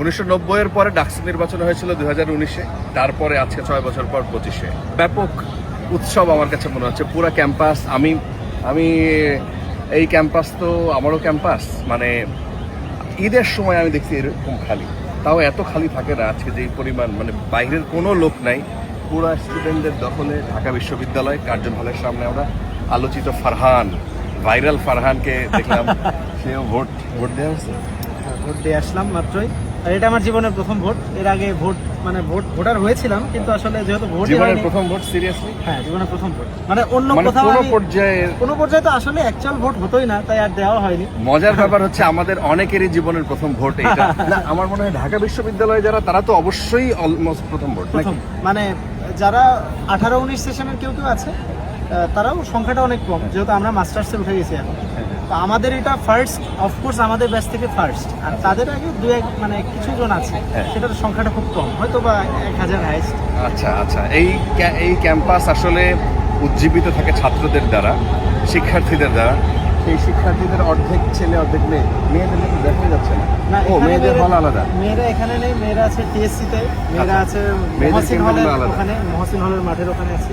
উনিশশো নব্বইয়ের পরে ডাকসু নির্বাচন হয়েছিল দু হাজার উনিশে। তারপরে আজকে ছয় বছর পর পঁচিশে। ব্যাপক উৎসব আমার কাছে মনে হচ্ছে। পুরো ক্যাম্পাস আমি আমি এই ক্যাম্পাস তো আমারও ক্যাম্পাস। মানে ঈদের সময় আমি দেখছি এরকম খালি। তাও এত খালি থাকে না আজকে যেই পরিমাণ মানে বাইরের কোনো লোক নাই। পুরা স্টুডেন্টদের দখলে ঢাকা বিশ্ববিদ্যালয় কার্জন হলের সামনে আমরা আলোচিত ফারহান ভাইরাল ফারহানকে দেখলাম। সেও ভোট ভোট দেওয়া হয়েছে? ভোট দিয়ে আসলাম মাত্রই। আর এটা আমার জীবনের প্রথম ভোট। এর আগে ভোট মানে ভোট ভোটার হয়েছিলাম কিন্তু আসলে যেহেতু ভোট জীবনের প্রথম ভোট সিরিয়াসলি হ্যাঁ জীবনের প্রথম ভোট। মানে অন্য মানে কোথাও কোনো পর্যায়ে কোনো পর্যায়ে তো আসলে অ্যাকচুয়াল ভোট হতোই না তাই আর দেওয়া হয়নি। মজার ব্যাপার হচ্ছে আমাদের অনেকেরই জীবনের প্রথম ভোট এটা। না আমার মনে হয় ঢাকা বিশ্ববিদ্যালয়ে যারা তারা তো অবশ্যই অলমোস্ট প্রথম ভোট মানে যারা আঠারো উনিশ সেশনের কেউ কেউ আছে তারাও সংখ্যাটা অনেক কম যেহেতু আমরা মাস্টার্সে উঠে গেছি এখন। তো আমাদের এটা ফার্স্ট অফকোর্স আমাদের ব্যাচ থেকে ফার্স্ট আর তাদের আগে দু এক মানে কিছু জন আছে। হ্যাঁ। সেটার সংখ্যাটা খুব কম। হয়তো বা এক হাজার হাইস্ট আচ্ছা আচ্ছা। এই এই ক্যাম্পাস আসলে উজ্জীবিত থাকে ছাত্রদের দ্বারা শিক্ষার্থীদের দ্বারা? সেই শিক্ষার্থীদের অর্ধেক ছেলে অর্ধেক মেয়ে। মেয়েদের কিন্তু দেখা যাচ্ছে না। না ও মেয়েদের হল মেয়েরা- আলাদা। মেয়েরা এখানে নেই মেয়েরা আছে টিএসসি তে মেয়েরা আচ্ছা। আছে মহসিন হলের আলাদা। ওখানে মহসিন হলের মাঠের ওখানে আছে।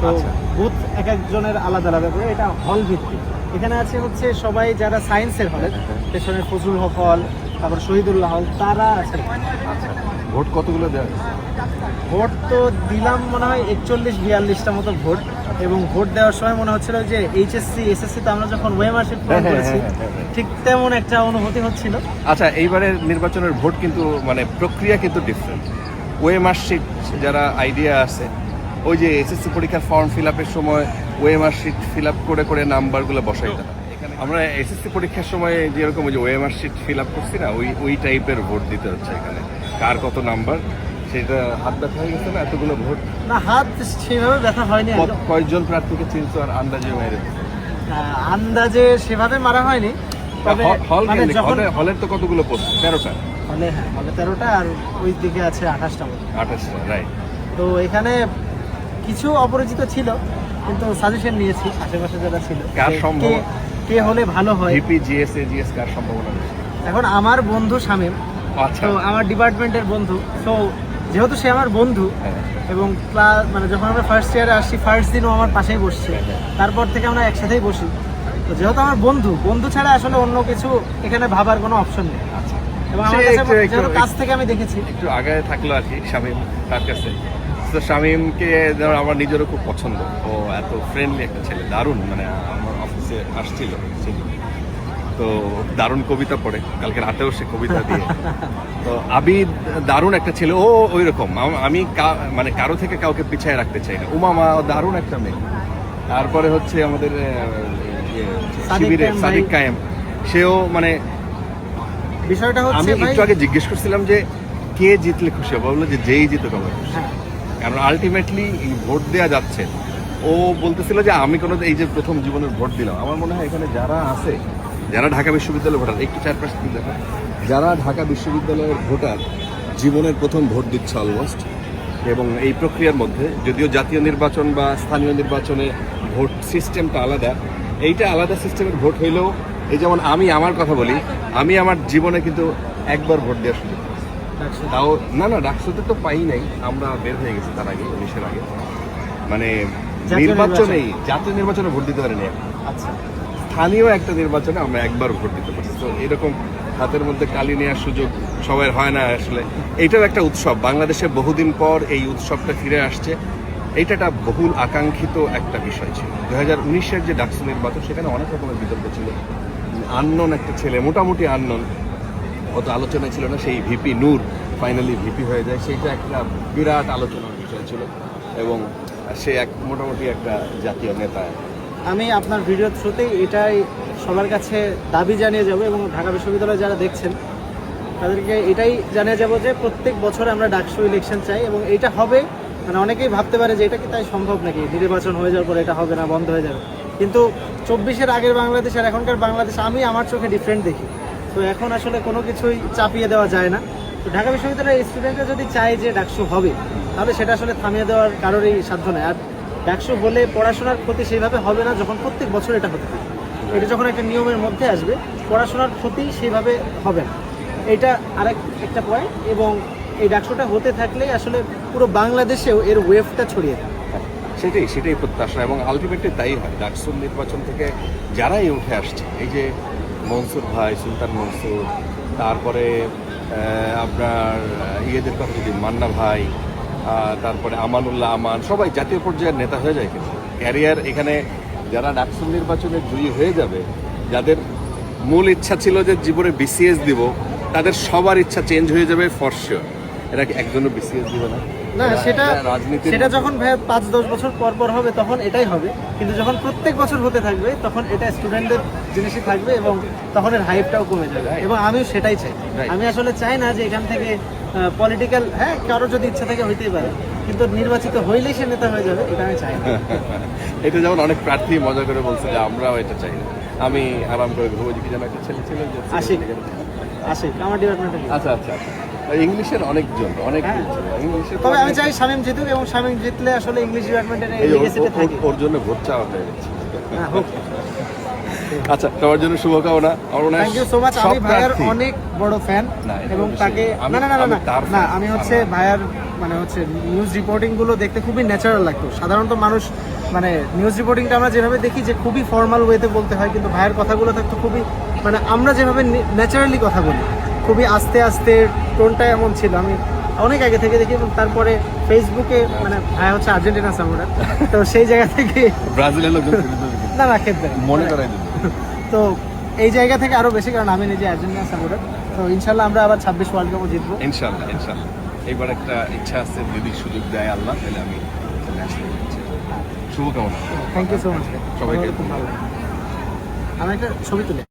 তো আচ্ছা। বুথ এক একজনের আলাদা আলাদা করে। এটা হল ভিত্তিক। এখানে আছে হচ্ছে সবাই যারা সায়েন্সের হলে পেছনের ফজলুল হক হল তারপর শহীদুল্লাহ হল তারা আছে। আচ্ছা ভোট কতগুলো দেওয়া ভোট তো দিলাম মনে হয় একচল্লিশ বিয়াল্লিশটা মতো ভোট। এবং ভোট দেওয়ার সময় মনে হচ্ছিল যে এইচএসসি এসএসসি তে আমরা যখন ওয়েমার্কশিট পূরণ হ্যাঁ, হ্যাঁ, করেছি হ্যাঁ। ঠিক তেমন একটা অনুভূতি হচ্ছিল। আচ্ছা এইবারের নির্বাচনের ভোট কিন্তু মানে প্রক্রিয়া কিন্তু ডিফারেন্ট ওয়ে মার্কশিট যারা আইডিয়া আছে ওই যে এসএসসি পরীক্ষার ফর্ম ফিল আপের সময় ওয়ে মার্কশিট ফিল আপ করে করে নাম্বারগুলো বসাই দেয় আমরা এসএসসি পরীক্ষার সময় যেরকম যে ওয়ে মার্কশিট ফিল আপ করছি না ওই ওই টাইপের ভোট দিতে হচ্ছে এখানে। কার কত নাম্বার সেটা হাত ব্যথা হয়ে গেছে না এতগুলো ভোট? না হাত সেভাবে ব্যথা হয়নি। কয়েকজন প্রার্থীকে চিনছো আর আন্দাজে মেরে আন্দাজে সেভাবে মারা হয়নি মানে হলের তো কতগুলো পোস্ট? তেরোটা। হলে হ্যাঁ হলে তেরোটা আর ওই দিকে আছে আঠাশটা আঠাশটা রাইট তো এখানে কিছু অপরিচিত ছিল কিন্তু সাজেশন নিয়েছি আশেপাশে যারা ছিল কার সম্ভব? কে- হলে ভালো হয়। ভিপি জিএস এজিএস কার সম্ভাবনা বেশি? এখন আমার বন্ধু শামীম। আচ্ছা। তো আমার ডিপার্টমেন্টের বন্ধু। তো যেহেতু সে আমার বন্ধু হ্যাঁ। এবং ক্লাস মানে যখন আমরা ফার্স্ট ইয়ারে আসছি ফার্স্ট দিনও আমার পাশেই বসছে। তারপর থেকে আমরা একসাথেই বসি। তো যেহেতু আমার বন্ধু বন্ধু ছাড়া আসলে অন্য কিছু এখানে ভাবার কোনো অপশন নেই। আচ্ছা। এবং সে আমার কাছে যেহেতু কাছ থেকে আমি দেখেছি। একটু আগে থাকল আর কি শামীম তার কাছে। তো শামীমকে আমার নিজেরও খুব পছন্দ। ও এত ফ্রেন্ডলি একটা ছেলে দারুণ মানে আমার অফিসে আসছিল তো দারুণ কবিতা পড়ে কালকে রাতেও সে কবিতা দিয়ে। তো আবিদ দারুণ একটা ছেলে ও ওই রকম আমি মানে কারও থেকে কাউকে পিছায় রাখতে চাই না। উমামা দারুণ একটা মেয়ে। তারপরে হচ্ছে আমাদের ইয়ে, সাদিক কায়েম সাদিক কায়েম। সেও মানে বিষয়টা আমি হচ্ছে ভাই একটু আগে জিজ্ঞেস করছিলাম যে কে জিতলে খুশি হবে? বলল যে যেই জিতুক আমার খুশি। হ্যাঁ। কারণ আলটিমেটলি ভোট দেওয়া যাচ্ছে, ও বলতেছিল যে আমি কোনো এই যে প্রথম জীবনের ভোট দিলাম আমার মনে হয় এখানে যারা আছে, যারা ঢাকা বিশ্ববিদ্যালয়ের ভোটার, একটু চারপাশে কি দেখা যারা ঢাকা বিশ্ববিদ্যালয়ের ভোটার, জীবনের প্রথম ভোট দিচ্ছে অলমোস্ট এবং এই প্রক্রিয়ার মধ্যে যদিও জাতীয় নির্বাচন বা স্থানীয় নির্বাচনে ভোট সিস্টেমটা আলাদা, এইটা আলাদা সিস্টেমের ভোট হইলেও, এই যেমন আমি আমার কথা বলি, আমি আমার জীবনে কিন্তু একবার ভোট দেওয়ার সুযোগ। তাও না না ডাকসুতে তো পাই নাই। আমরা বের হয়ে গেছি তার আগে উনিশের আগে। মানে নির্বাচনেই জাতীয় নির্বাচনে ভোট দিতে পারিনি আচ্ছা। স্থানীয় একটা নির্বাচনে আমরা একবার ভোট দিতে পারছি। তো এরকম হাতের মধ্যে কালি নেওয়ার সুযোগ সবার হয় না আসলে। এইটাও একটা উৎসব। বাংলাদেশে বহুদিন পর এই উৎসবটা ফিরে আসছে। এইটা একটা বহুল আকাঙ্ক্ষিত একটা বিষয় ছিল। দু হাজার উনিশের যে ডাকসু নির্বাচন সেখানে অনেক রকমের বিতর্ক ছিল। আননন একটা ছেলে মোটামুটি আননন। অত আলোচনা ছিল না, সেই ভিপি নূর ফাইনালি ভিপি হয়ে যায়। সেইটা একটা বিরাট আলোচনার বিষয় ছিল এবং সে এক মোটামুটি একটা জাতীয় নেতা। আমি আপনার ভিডিও থ্রুতেই এটাই সবার কাছে দাবি জানিয়ে যাব এবং ঢাকা বিশ্ববিদ্যালয়ে যারা দেখছেন, তাদেরকে এটাই জানিয়ে যাব যে প্রত্যেক বছর আমরা ডাকসু ইলেকশন চাই এবং এটা হবে মানে অনেকেই ভাবতে পারে যে এটা কি তাই সম্ভব নাকি? নির্বাচন হয়ে যাওয়ার পর এটা হবে না, বন্ধ হয়ে যাবে। কিন্তু চব্বিশের আগের বাংলাদেশ আর এখনকার বাংলাদেশ, আমি আমার চোখে ডিফারেন্ট দেখি। তো এখন আসলে কোনো কিছুই চাপিয়ে দেওয়া যায় না। তো ঢাকা বিশ্ববিদ্যালয়ের স্টুডেন্টরা যদি চায় যে ডাকসু হবে, তাহলে সেটা আসলে থামিয়ে দেওয়ার কারোরই সাধ্য নেই। আর ডাকসু হলে পড়াশোনার ক্ষতি সেইভাবে হবে না যখন প্রত্যেক বছর এটা হতে থাকে। এটা যখন একটা নিয়মের মধ্যে আসবে, পড়াশোনার ক্ষতি সেইভাবে হবে না। এটা আরেক একটা পয়েন্ট এবং এই ডাকশোটা হতে থাকলেই আসলে পুরো বাংলাদেশেও এর ওয়েভটা ছড়িয়ে যায় সেটাই সেটাই প্রত্যাশা এবং আলটিমেটলি তাই হয়। ডাকসুর নির্বাচন থেকে যারাই উঠে আসছে, এই যে মনসুর ভাই, সুলতান মনসুর, তারপরে আপনার ইয়েদের কথা যদি মান্না ভাই তারপরে আমানুল্লাহ আমান, সবাই জাতীয় পর্যায়ের নেতা হয়ে যায় কিন্তু। ক্যারিয়ার এখানে যারা ডাকসুর নির্বাচনে জয়ী হয়ে যাবে, যাদের মূল ইচ্ছা ছিল যে জীবনে বিসিএস দিব, তাদের সবার ইচ্ছা চেঞ্জ হয়ে যাবে ফর শিওর এরা একজনও বিসিএস দিবে না? না সেটা সেটা যখন ভাই পাঁচ দশ বছর পর পর হবে তখন এটাই হবে। কিন্তু যখন প্রত্যেক বছর হতে থাকবে তখন এটা স্টুডেন্টদের জিনিসই থাকবে এবং তখন এর হাইপটাও কমে যাবে। এবং আমিও সেটাই চাই। আমি আসলে চাই না যে এখান থেকে পলিটিক্যাল হ্যাঁ কারোর যদি ইচ্ছা থাকে হইতেই পারে। কিন্তু নির্বাচিত হইলেই সে নেতা হয়ে যাবে এটা আমি চাই না। এটা যেমন অনেক প্রার্থী মজা করে বলছে যে আমরাও এটা চাই না। আমি আরাম করে ঘুরবো কি যেন একটা ছেলে ছিল যে আশিক। আমার ডিপার্টমেন্টে আচ্ছা আচ্ছা আচ্ছা। ইংলিশের অনেকজন অনেক হ্যাঁ। ইংলিশের তবে আমি চাই শামীম জিতুক এবং শামীম জিতলে আসলে ইংলিশ ডিপার্টমেন্টের ওর- থাকে। ওর জন্য ভোট চাওয়া হয়ে গেছে। হ্যাঁ, আচ্ছা সবার জন্য শুভকামনা। মনে থ্যাংক ইউ সো মাচ আমি ভাইয়ার অনেক বড় ফ্যান এবং তাকে না না না না আমি না আমি হচ্ছে ভাইয়ার মানে হচ্ছে নিউজ রিপোর্টিংগুলো দেখতে খুবই ন্যাচারাল লাগতো। সাধারণত মানুষ মানে নিউজ রিপোর্টিংটা আমরা যেভাবে দেখি যে খুবই ফর্মাল ওয়েতে বলতে হয় কিন্তু ভাইয়ের কথাগুলো থাকতো খুবই মানে আমরা যেভাবে ন্যাচারালি কথা বলি। খুবই আস্তে আস্তে টোনটা এমন ছিল। আমি অনেক আগে থেকে দেখি এবং তারপরে ফেসবুকে মানে ভাই হচ্ছে আর্জেন্টিনা সাপোর্টার তো সেই জায়গা থেকে ব্রাজিলের লোকজন কিন্তু। না না খেতে মনে করাই তো এই জায়গা থেকে আরও বেশি কারণ আমি নিজে আর্জেন্টিনা সাপোর্টার তো ইনশাল্লাহ আমরা আবার ছাব্বিশ ওয়ার্ল্ড কাপও জিতবো। ইনশাল্লাহ ইনশাল্লাহ। এবার একটা ইচ্ছা আছে যদি সুযোগ দেয় আল্লাহ তাহলে আমি ন্যাশনাল শুভকামনা। থ্যাংক ইউ সো মাচ সবাইকে। খুব ভালো আমি একটা ছবি তুলি।